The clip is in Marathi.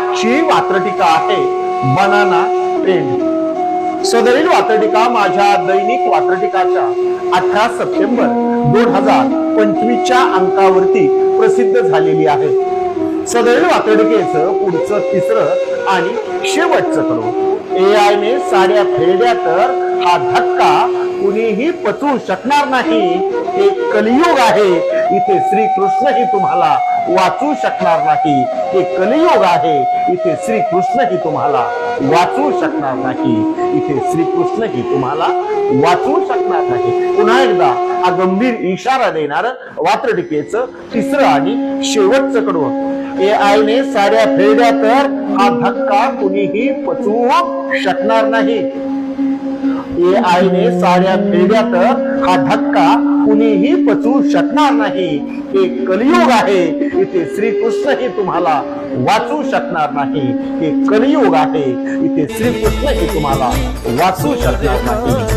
आजची वात्रटिका आहे. बनाना ट्रेंड सदरील वात्रटिका माझ्या दैनिक वात्रटिकाच्या अठरा सप्टेंबर दोन हजार पंचवीसच्या अंकावरती प्रसिद्ध झालेली आहे. सदरील वात्रटिकेचं पुढचं तिसरं आणि शेवटचं करू ए आय ने साड्या फेड्या तर हा धक्का कुणीही पचवू शकणार नाही. हे कलियुग आहे. इथे श्रीकृष्णही तुम्हाला वाचू शकणार नाही. हे कलियुग आहे. इथे श्रीकृष्ण ही तुम्हाला वाचू शकणार नाही. इथे श्रीकृष्णही तुम्हाला वाचू शकणार नाही. पुन्हा एकदा हा गंभीर इशारा देणार वात्रटिकेचं तिसरं आणि शेवटचं कडवं. ए आईने साऱ्या साड्या फेड्या तर हा धक्का कुणीही पचवू शकणार नाही. ए आईने साऱ्या साड्या फेड्या तर हा धक्का पचवू शकणार नाही. हे कलियुग आहे. इथे श्रीकृष्णही तुम्हाला वाचू शकणार नाही. हे कलियुग आहे. इथे श्रीकृष्णही तुम्हाला वाचू शकणार नाही.